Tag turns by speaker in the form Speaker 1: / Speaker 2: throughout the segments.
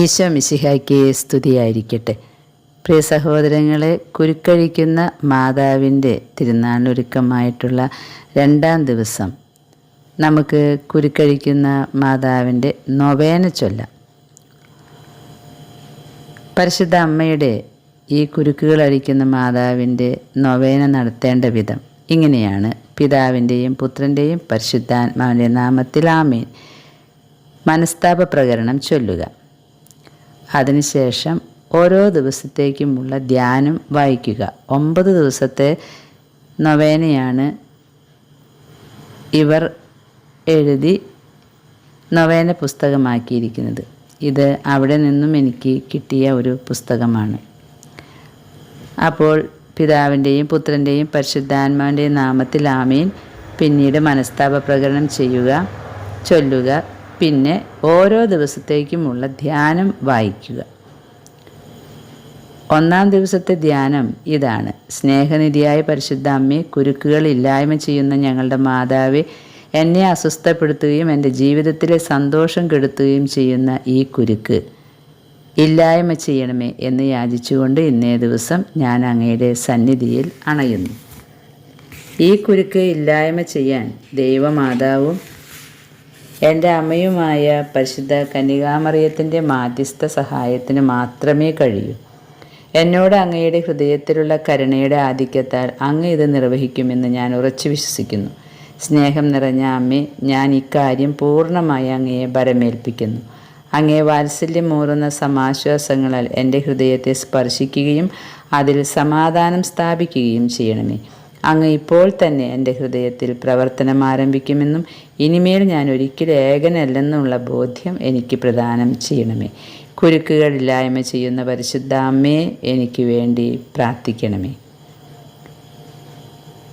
Speaker 1: ഈശോ മിശിഹായ്ക്ക് സ്തുതിയായിരിക്കട്ടെ. പ്രിയ സഹോദരങ്ങളെ കുരുക്കഴിക്കുന്ന മാതാവിന്റെ തിരുനാളൊരുക്കമായിട്ടുള്ള രണ്ടാം ദിവസം നമുക്ക് കുരുക്കഴിക്കുന്ന മാതാവിന്റെ നൊവേന ചൊല്ല. പരിശുദ്ധ അമ്മയുടെ ഈ കുരുക്കുകൾ അഴിക്കുന്ന മാതാവിന്റെ നൊവേന നടത്തേണ്ട വിധം ഇങ്ങനെയാണ് പിതാവിന്റെയും പുത്രന്റെയും പരിശുദ്ധാത്മാവിന്റെ നാമത്തിൽ ആമേൻ. മനസ്താപ പ്രകരണം ചൊല്ലുക. അതിനുശേഷം ഓരോ ദിവസത്തേക്കുമുള്ള ധ്യാനം വായിക്കുക. ഒമ്പത് ദിവസത്തെ നൊവേനയാണ് ഇവർ എഴുതി നൊവേന പുസ്തകമാക്കിയിരിക്കുന്നത്. ഇത് അവിടെ നിന്നും എനിക്ക് കിട്ടിയ ഒരു പുസ്തകമാണ്. അപ്പോൾ പിതാവിന്റെയും പുത്രന്റെയും പരിശുദ്ധാത്മാവിന്റെയും നാമത്തിൽ ആമീൻ. പിന്നീട് മനസ്താപ പ്രകടനം ചെയ്യുക ചൊല്ലുക പിന്നെ ഓരോ ദിവസത്തേക്കുമുള്ള ധ്യാനം വായിക്കുക. ഒന്നാം ദിവസത്തെ ധ്യാനം ഇതാണ്. സ്നേഹനിധിയായ പരിശുദ്ധ അമ്മയെ കുരുക്കുകൾ ഇല്ലായ്മ ചെയ്യുന്ന ഞങ്ങളുടെ മാതാവെ എന്നെ അസ്വസ്ഥപ്പെടുത്തുകയും എന്റെ ജീവിതത്തിലെ സന്തോഷം കെടുത്തുകയും ചെയ്യുന്ന ഈ കുരുക്ക് ഇല്ലായ്മ ചെയ്യണമേ എന്ന് യാചിച്ചുകൊണ്ട് ഇന്നേ ദിവസം ഞാൻ അങ്ങയുടെ സന്നിധിയിൽ അണയുന്നു. ഈ കുരുക്ക് ഇല്ലായ്മ ചെയ്യാൻ ദൈവമാതാവും എന്റെ അമ്മയുമായ പരിശുദ്ധ കന്യകാമറിയത്തിന്റെ മാധ്യസ്ഥ സഹായത്തിന് മാത്രമേ കഴിയൂ. എന്നോട് അങ്ങയുടെ ഹൃദയത്തിലുള്ള കരുണയുടെ ആധിക്യത്താൽ അങ്ങ് ഇത് നിർവഹിക്കുമെന്ന് ഞാൻ ഉറച്ചു വിശ്വസിക്കുന്നു. സ്നേഹം നിറഞ്ഞ അമ്മേ ഞാൻ ഇക്കാര്യം പൂർണമായി അങ്ങയെ ഭരമേൽപ്പിക്കുന്നു. അങ്ങേ വാത്സല്യമൂറുന്ന സമാശ്വാസങ്ങളാൽ എന്റെ ഹൃദയത്തെ സ്പർശിക്കുകയും അതിൽ സമാധാനം സ്ഥാപിക്കുകയും ചെയ്യണമേ. അങ്ങ് ഇപ്പോൾ തന്നെ എന്റെ ഹൃദയത്തിൽ പ്രവർത്തനം ആരംഭിക്കുമെന്നും ഇനിമേൽ ഞാൻ ഒരിക്കലും ഏകനല്ലെന്നുള്ള ബോധ്യം എനിക്ക് പ്രദാനം ചെയ്യണമേ. കുരുക്കുകളില്ലായ്മ ചെയ്യുന്ന പരിശുദ്ധ അമ്മയെ എനിക്ക് വേണ്ടി പ്രാർത്ഥിക്കണമേ.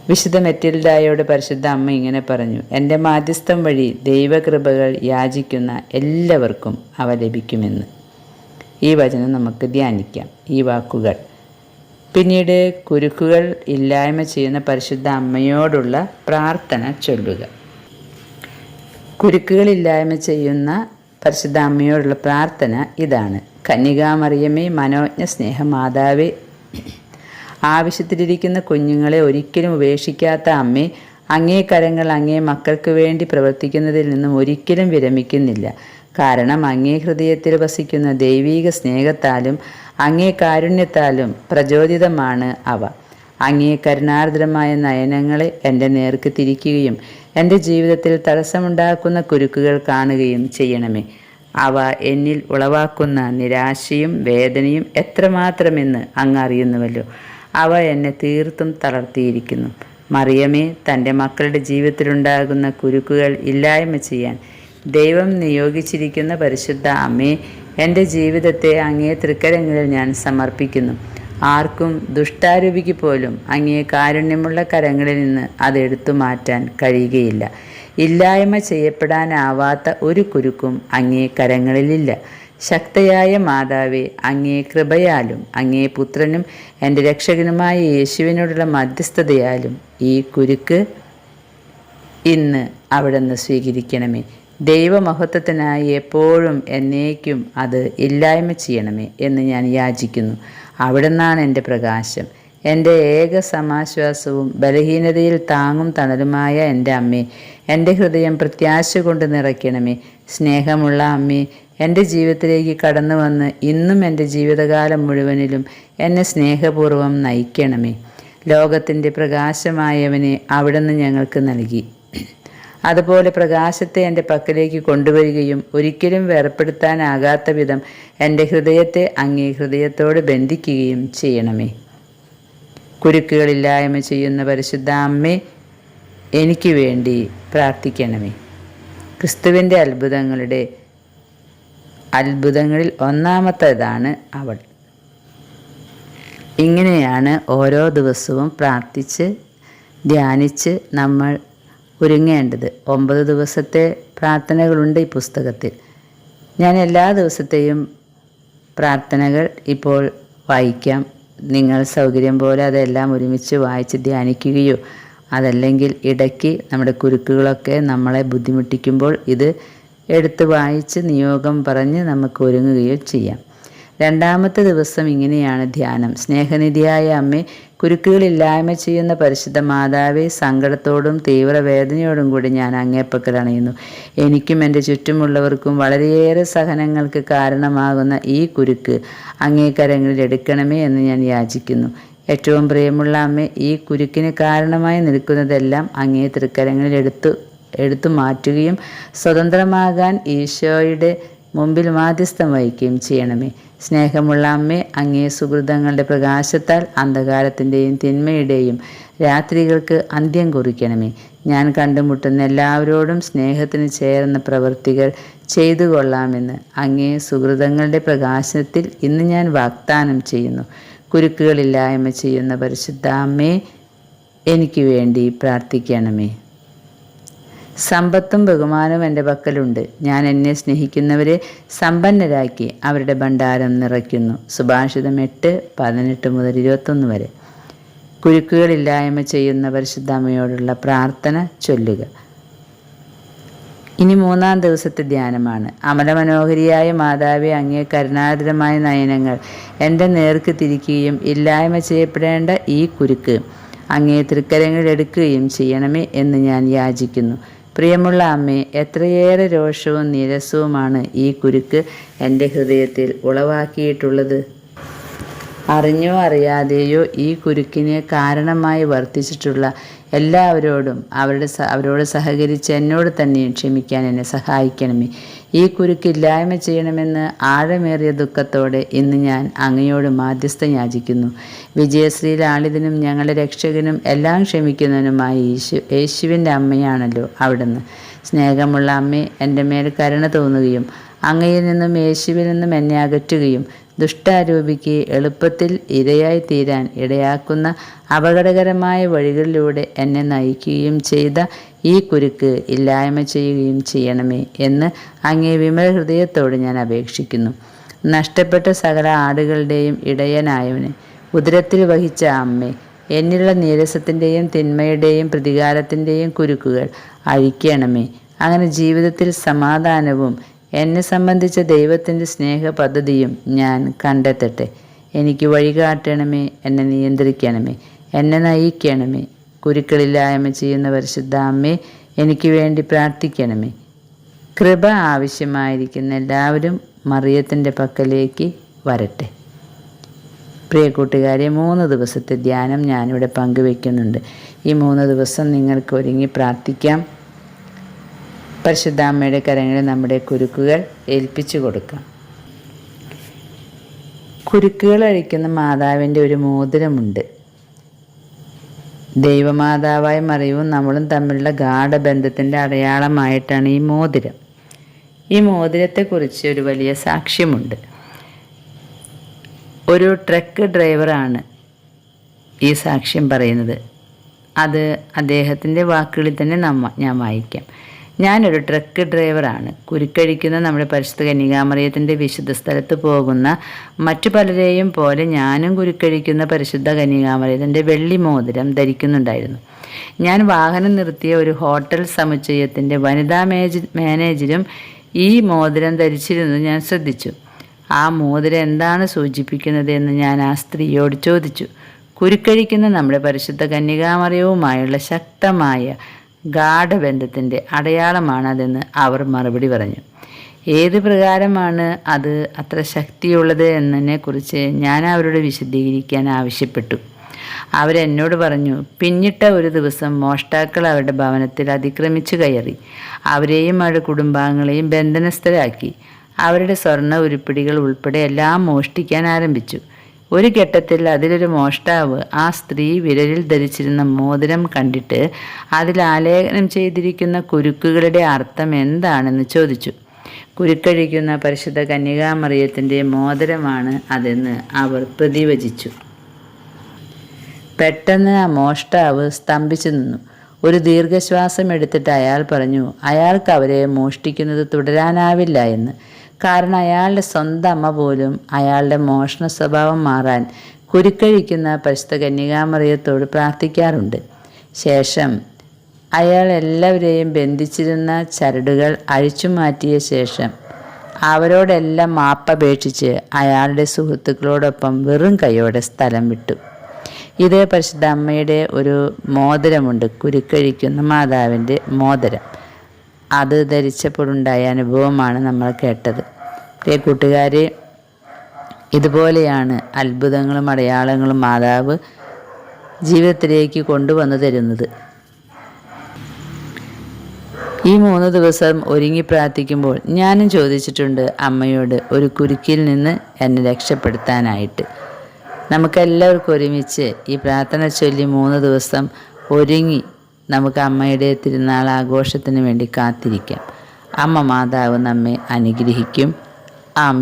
Speaker 1: വിശുദ്ധ മെറ്റിൽഡായോട് പരിശുദ്ധ അമ്മ ഇങ്ങനെ പറഞ്ഞു എന്റെ മാധ്യസ്ഥം വഴി ദൈവകൃപകൾ യാചിക്കുന്ന എല്ലാവർക്കും അവ ലഭിക്കുമെന്ന്. ഈ വചനം നമുക്ക് ധ്യാനിക്കാം. ഈ വാക്കുകൾ. പിന്നീട് കുരുക്കുകൾ ഇല്ലായ്മ ചെയ്യുന്ന പരിശുദ്ധ അമ്മയോടുള്ള പ്രാർത്ഥന ചൊല്ലുക. കുരുക്കുകൾ ഇല്ലായ്മ ചെയ്യുന്ന പരിശുദ്ധ അമ്മയോടുള്ള പ്രാർത്ഥന ഇതാണ്. കന്യകാമറിയമേ മനോജ്ഞ സ്നേഹ മാതാവേ ആവശ്യത്തിലിരിക്കുന്ന കുഞ്ഞുങ്ങളെ ഒരിക്കലും ഉപേക്ഷിക്കാത്ത അമ്മേ അങ്ങേ കരങ്ങൾ അങ്ങേ മക്കൾക്ക് വേണ്ടി പ്രവർത്തിക്കുന്നതിൽ നിന്നും ഒരിക്കലും വിരമിക്കുന്നില്ല. കാരണം അങ്ങേ ഹൃദയത്തിൽ വസിക്കുന്ന ദൈവീക സ്നേഹത്താലും അങ്ങേ കാരുണ്യത്താലും പ്രചോദിതമാണ് അവ. അങ്ങേ കരുണാർദ്രമായ നയനങ്ങളെ എന്റെ നേർക്ക് തിരിക്കുകയും എന്റെ ജീവിതത്തിൽ തടസ്സമുണ്ടാക്കുന്ന കുരുക്കുകൾ കാണുകയും ചെയ്യണമേ. അവ എന്നിൽ ഉളവാക്കുന്ന നിരാശയും വേദനയും എത്രമാത്രമെന്ന് അങ്ങ് അറിയുന്നുവല്ലോ അവ എന്നെ തീർത്തും തളർത്തിയിരിക്കുന്നു. മറിയമേ തന്റെ മക്കളുടെ ജീവിതത്തിലുണ്ടാകുന്ന കുരുക്കുകൾ ഇല്ലായ്മ ചെയ്യാൻ ദൈവം നിയോഗിച്ചിരിക്കുന്ന പരിശുദ്ധ അമ്മേ എന്റെ ജീവിതത്തെ അങ്ങേ തൃക്കരങ്ങളിൽ ഞാൻ സമർപ്പിക്കുന്നു. ആർക്കും ദുഷ്ടാരൂപിക്ക് പോലും അങ്ങേ കാരുണ്യമുള്ള കരങ്ങളിൽ നിന്ന് അത് എടുത്തു മാറ്റാൻ കഴിയുകയില്ല. ഇല്ലായ്മ ചെയ്യപ്പെടാനാവാത്ത ഒരു കുരുക്കും അങ്ങേ കരങ്ങളിലില്ല. ശക്തയായ മാതാവെ അങ്ങേ കൃപയാലും അങ്ങേ പുത്രനും എന്റെ രക്ഷകനുമായ യേശുവിനോടുള്ള മധ്യസ്ഥതയാലും ഈ കുരുക്ക് ഇന്ന് അവിടുന്ന് സ്വീകരിക്കണമേ. ദൈവമഹത്വത്തിനായി എപ്പോഴും എന്നേക്കും അത് ഇല്ലായ്മ ചെയ്യണമേ എന്ന് ഞാൻ യാചിക്കുന്നു. അവിടുന്നാണ് എന്റെ പ്രകാശം. എന്റെ ഏക സമാശ്വാസവും ബലഹീനതയിൽ താങ്ങും തണലുമായ എന്റെ അമ്മേ എന്റെ ഹൃദയം പ്രത്യാശ കൊണ്ട് നിറയ്ക്കണമേ. സ്നേഹമുള്ള അമ്മേ എന്റെ ജീവിതത്തിലേക്ക് കടന്നു വന്ന് ഇന്നും എന്റെ ജീവിതകാലം മുഴുവനിലും എന്നെ സ്നേഹപൂർവം നയിക്കണമേ. ലോകത്തിന്റെ പ്രകാശമായവനെ അവിടുന്ന് ഞങ്ങൾക്ക് നൽകി. അതുപോലെ പ്രകാശത്തെ എന്റെ പക്കലേക്ക് കൊണ്ടുവരികയും ഒരിക്കലും വേർപ്പെടുത്താനാകാത്ത വിധം എന്റെ ഹൃദയത്തെ അങ്ങേ ഹൃദയത്തോട് ബന്ധിക്കുകയും ചെയ്യണമേ. കുരുക്കുകളില്ലായ്മ ചെയ്യുന്ന പരിശുദ്ധ അമ്മേ എനിക്ക് വേണ്ടി പ്രാർത്ഥിക്കണമേ. ക്രിസ്തുവിന്റെ അത്ഭുതങ്ങളുടെ അത്ഭുതങ്ങളിൽ ഒന്നാമത്തേതാണ് അവൾ. ഇങ്ങനെയാണ് ഓരോ ദിവസവും പ്രാർത്ഥിച്ച് ധ്യാനിച്ച് നമ്മൾ ഒരുങ്ങേണ്ടത്. ഒമ്പത് ദിവസത്തെ പ്രാർത്ഥനകളുണ്ട് ഈ പുസ്തകത്തിൽ. ഞാൻ എല്ലാ ദിവസത്തെയും പ്രാർത്ഥനകൾ ഇപ്പോൾ വായിക്കാം. നിങ്ങൾ സൗകര്യം പോലെ അതെല്ലാം ഒരുമിച്ച് വായിച്ച് ധ്യാനിക്കുകയോ അതല്ലെങ്കിൽ ഇടയ്ക്ക് നമ്മുടെ കുരുക്കുകളൊക്കെ നമ്മളെ ബുദ്ധിമുട്ടിക്കുമ്പോൾ ഇത് എടുത്ത് വായിച്ച് നിയോഗം പറഞ്ഞ് നമുക്ക് ഒരുങ്ങുകയോ ചെയ്യാം. രണ്ടാമത്തെ ദിവസം ഇങ്ങനെയാണ് ധ്യാനം. സ്നേഹനിധിയായ അമ്മേ കുരുക്കുകളില്ലായ്മ ചെയ്യുന്ന പരിശുദ്ധ മാതാവെ സങ്കടത്തോടും തീവ്രവേദനയോടും കൂടി ഞാൻ അങ്ങേപ്പക്കൽ അണയുന്നു. എനിക്കും എന്റെ ചുറ്റുമുള്ളവർക്കും വളരെയേറെ സഹനങ്ങൾക്ക് കാരണമാകുന്ന ഈ കുരുക്ക് അങ്ങേക്കരങ്ങളിൽ എടുക്കണമേ എന്ന് ഞാൻ യാചിക്കുന്നു. ഏറ്റവും പ്രിയമുള്ള അമ്മ ഈ കുരുക്കിന് കാരണമായി നിൽക്കുന്നതെല്ലാം അങ്ങേ തൃക്കരങ്ങളിൽ എടുത്തു എടുത്തു മാറ്റുകയും സ്വതന്ത്രമാകാൻ ഈശോയുടെ മുമ്പിൽ മാധ്യസ്ഥം വഹിക്കുകയും ചെയ്യണമേ. സ്നേഹമുള്ള അമ്മേ അങ്ങേ സുഹൃതങ്ങളുടെ പ്രകാശത്താൽ അന്ധകാരത്തിന്റെയും തിന്മയുടെയും രാത്രികൾക്ക് അന്ത്യം കുറിക്കണമേ. ഞാൻ കണ്ടുമുട്ടുന്ന എല്ലാവരോടും സ്നേഹത്തിന് ചേർന്ന പ്രവൃത്തികൾ ചെയ്തു കൊള്ളാമെന്ന് അങ്ങേ സുഹൃതങ്ങളുടെ പ്രകാശത്തിൽ ഇന്ന് ഞാൻ വാഗ്ദാനം ചെയ്യുന്നു. കുരുക്കുകളില്ലായ്മ ചെയ്യുന്ന പരിശുദ്ധ അമ്മേ എനിക്ക് വേണ്ടി പ്രാർത്ഥിക്കണമേ. സമ്പത്തും ബഹുമാനവും എന്റെ പക്കലുണ്ട്. ഞാൻ എന്നെ സ്നേഹിക്കുന്നവരെ സമ്പന്നരാക്കി അവരുടെ ഭണ്ഡാരം നിറയ്ക്കുന്നു. സുഭാഷിതം എട്ട് പതിനെട്ട് മുതൽ ഇരുപത്തൊന്ന് വരെ. കുരുക്കുകളില്ലായ്മ ചെയ്യുന്ന പരിശുദ്ധാമ്മയോടുള്ള പ്രാർത്ഥന ചൊല്ലുക. ഇനി മൂന്നാം ദിവസത്തെ ധ്യാനമാണ്. അമലമനോഹരിയായ മാതാവെ അങ്ങേ കരുണാതരമായ നയനങ്ങൾ എന്റെ നേർക്ക് തിരിക്കുകയും ഇല്ലായ്മ ചെയ്യപ്പെടേണ്ട ഈ കുരുക്ക് അങ്ങേ തൃക്കരങ്ങളിൽ എടുക്കുകയും ചെയ്യണമേ എന്ന് ഞാൻ യാചിക്കുന്നു. പ്രിയമുള്ള അമ്മേ എത്രയേറെ രോഷവും നിരസവുമാണ് ഈ കുരുക്ക് എന്റെ ഹൃദയത്തിൽ ഉളവാക്കിയിട്ടുള്ളത്. അറിഞ്ഞോ അറിയാതെയോ ഈ കുരുക്കിനെ കാരണമായി വർത്തിച്ചിട്ടുള്ള എല്ലാവരോടും അവരുടെ അവരോട് സഹകരിച്ച് എന്നോട് തന്നെയും ക്ഷമിക്കാൻ എന്നെ സഹായിക്കണമേ. ഈ കുരുക്ക് ഇല്ലായ്മ ചെയ്യണമെന്ന് ആഴമേറിയ ദുഃഖത്തോടെ ഇന്ന് ഞാൻ അങ്ങയോട് മാധ്യസ്ഥ യാചിക്കുന്നു വിജയശ്രീ ലാളിതനും ഞങ്ങളുടെ രക്ഷകനും എല്ലാം ക്ഷമിക്കുന്നതിനുമായ യേശു യേശുവിന്റെ അമ്മയാണല്ലോ അവിടുന്ന്. സ്നേഹമുള്ള അമ്മ എന്റെ മേൽ കരുണ തോന്നുകയും അങ്ങയിൽ നിന്നും യേശുവിൽ നിന്നും എന്നെ അകറ്റുകയും ദുഷ്ടാരൂപിക്ക് എളുപ്പത്തിൽ ഇരയായി തീരാൻ ഇടയാക്കുന്ന അപകടകരമായ വഴികളിലൂടെ എന്നെ നയിക്കുകയും ചെയ്ത ഈ കുരുക്ക് ഇല്ലായ്മ ചെയ്യുകയും ചെയ്യണമേ എന്ന് അങ്ങേ വിമല ഹൃദയത്തോട് ഞാൻ അപേക്ഷിക്കുന്നു. നഷ്ടപ്പെട്ട സകല ആടുകളുടെയും ഇടയനായവന് ഉദരത്തിൽ വഹിച്ച അമ്മേ എന്നിലുള്ള നീരസത്തിന്റെയും തിന്മയുടെയും പ്രതികാരത്തിന്റെയും കുരുക്കുകൾ അഴിക്കണമേ. അങ്ങനെ ജീവിതത്തിൽ സമാധാനവും എന്നെ സംബന്ധിച്ച ദൈവത്തിന്റെ സ്നേഹ പദ്ധതിയും ഞാൻ കണ്ടെത്തട്ടെ. എനിക്ക് വഴികാട്ടണമേ എന്നെ നിയന്ത്രിക്കണമേ എന്നെ നയിക്കണമേ. കുരുക്കളില്ലായ്മ ചെയ്യുന്ന പരിശുദ്ധ അമ്മേ എനിക്ക് വേണ്ടി പ്രാർത്ഥിക്കണമേ. കൃപ ആവശ്യമായിരിക്കുന്ന എല്ലാവരും മറിയത്തിന്റെ പക്കലേക്ക് വരട്ടെ. പ്രിയ കൂട്ടുകാരെ മൂന്ന് ദിവസത്തെ ധ്യാനം ഞാനിവിടെ പങ്കുവെക്കുന്നുണ്ട്. ഈ മൂന്ന് ദിവസം നിങ്ങൾക്ക് ഒരുങ്ങി പ്രാർത്ഥിക്കാം. പരിശുദ്ധാമ്മയുടെ കരങ്ങളിൽ നമ്മുടെ കുരുക്കുകൾ ഏൽപ്പിച്ചു കൊടുക്കാം. കുരുക്കുകൾ അഴിക്കുന്ന മാതാവിന്റെ ഒരു മോതിരമുണ്ട്. ദൈവമാതാവായ മറിയവും നമ്മളും തമ്മിലുള്ള ഗാഠബന്ധത്തിന്റെ അടയാളമായിട്ടാണ് ഈ മോതിരം. ഈ മോതിരത്തെക്കുറിച്ച് ഒരു വലിയ സാക്ഷ്യമുണ്ട്. ഒരു ട്രക്ക് ഡ്രൈവറാണ് ഈ സാക്ഷ്യം പറയുന്നത്. അത് അദ്ദേഹത്തിന്റെ വാക്കുകളിൽ തന്നെ നമ്മ ഞാൻ വായിക്കാം. ഞാനൊരു ട്രക്ക് ഡ്രൈവറാണ് കുരുക്കഴിക്കുന്ന നമ്മുടെ പരിശുദ്ധ കന്യകാമറിയത്തിന്റെ വിശുദ്ധ സ്ഥലത്ത് പോകുന്ന മറ്റു പലരെയും പോലെ ഞാനും കുരുക്കഴിക്കുന്ന പരിശുദ്ധ കന്യകാമറിയത്തിന്റെ വെള്ളി മോതിരം ധരിക്കുന്നുണ്ടായിരുന്നു. ഞാൻ വാഹനം നിർത്തിയ ഒരു ഹോട്ടൽ സമുച്ചയത്തിന്റെ വനിതാ മേജ് മാനേജരും ഈ മോതിരം ധരിച്ചിരുന്നത് ഞാൻ ശ്രദ്ധിച്ചു. ആ മോതിരം എന്താണ് സൂചിപ്പിക്കുന്നത് എന്ന് ഞാൻ ആ സ്ത്രീയോട് ചോദിച്ചു. കുരുക്കഴിക്കുന്ന നമ്മുടെ പരിശുദ്ധ കന്യകാമറിയവുമായുള്ള ശക്തമായ ഗാഠബന്ധത്തിന്റെ അടയാളമാണതെന്ന് അവർ മറുപടി പറഞ്ഞു. ഏത് പ്രകാരമാണ് അത് അത്ര ശക്തിയുള്ളത് എന്നതിനെക്കുറിച്ച് ഞാൻ അവരോട് വിശദീകരിക്കാൻ ആവശ്യപ്പെട്ടു. അവരെന്നോട് പറഞ്ഞു പിന്നിട്ട ഒരു ദിവസം മോഷ്ടാക്കൾ അവരുടെ ഭവനത്തിൽ അതിക്രമിച്ചു കയറി. അവരെയും അവരുടെ കുടുംബാംഗങ്ങളെയും ബന്ധനസ്ഥരാക്കി. അവരുടെ സ്വർണ ഉരുപ്പിടികൾ ഉൾപ്പെടെ എല്ലാം മോഷ്ടിക്കാൻ ആരംഭിച്ചു. ഒരു ഘട്ടത്തിൽ അതിലൊരു മോഷ്ടാവ് ആ സ്ത്രീ വിരലിൽ ധരിച്ചിരുന്ന മോതിരം കണ്ടിട്ട് അതിൽ ആലേഖനം ചെയ്തിരിക്കുന്ന കുരുക്കുകളുടെ അർത്ഥം എന്താണെന്ന് ചോദിച്ചു. കുരുക്കഴിക്കുന്ന പരിശുദ്ധ കന്യകാമറിയത്തിന്റെ മോതിരമാണ് അതെന്ന് അവർ പ്രതിവചിച്ചു. പെട്ടെന്ന് ആ മോഷ്ടാവ് സ്തംഭിച്ചു നിന്നു. ഒരു ദീർഘശ്വാസം എടുത്തിട്ട് അയാൾ പറഞ്ഞു അയാൾക്ക് അവരെ മോഷ്ടിക്കുന്നത് തുടരാനാവില്ല എന്ന്. കാരണം അയാളുടെ സ്വന്തം അമ്മ പോലും അയാളുടെ മോഷണ സ്വഭാവം മാറാൻ കുരുക്കഴിക്കുന്ന പരിശുദ്ധ കന്യകാമറിയത്തോട് പ്രാർത്ഥിക്കാറുണ്ട്. ശേഷം അയാൾ എല്ലാവരെയും ബന്ധിച്ചിരുന്ന ചരടുകൾ അഴിച്ചു മാറ്റിയ ശേഷം അവരോടെല്ലാം മാപ്പപേക്ഷിച്ച് അയാളുടെ സുഹൃത്തുക്കളോടൊപ്പം വെറും കൈയോടെ സ്ഥലം വിട്ടു. ഇതേ പരിശുദ്ധ അമ്മയുടെ ഒരു മോതിരമുണ്ട് കുരുക്കഴിക്കുന്ന മാതാവിന്റെ മോതിരം. അത് ധരിച്ചപ്പോഴുണ്ടായ അനുഭവമാണ് നമ്മൾ കേട്ടത്. പ്രിയ കൂട്ടുകാരെ ഇതുപോലെയാണ് അത്ഭുതങ്ങളും അടയാളങ്ങളും മാതാവ് ജീവിതത്തിലേക്ക് കൊണ്ടുവന്നു തരുന്നത്. ഈ മൂന്ന് ദിവസം ഒരുങ്ങി പ്രാർത്ഥിക്കുമ്പോൾ ഞാനും ചോദിച്ചിട്ടുണ്ട് അമ്മയോട് ഒരു കുരുക്കിൽ നിന്ന് എന്നെ രക്ഷപ്പെടുത്താനായിട്ട്. നമുക്കെല്ലാവർക്കും ഒരുമിച്ച് ഈ പ്രാർത്ഥന ചൊല്ലി മൂന്ന് ദിവസം ഒരുങ്ങി നമുക്ക് അമ്മയുടെ തിരുനാൾ ആഘോഷത്തിന് വേണ്ടി കാത്തിരിക്കാം. അമ്മ മാതാവ് നമ്മെ അനുഗ്രഹിക്കും. ആമേൻ.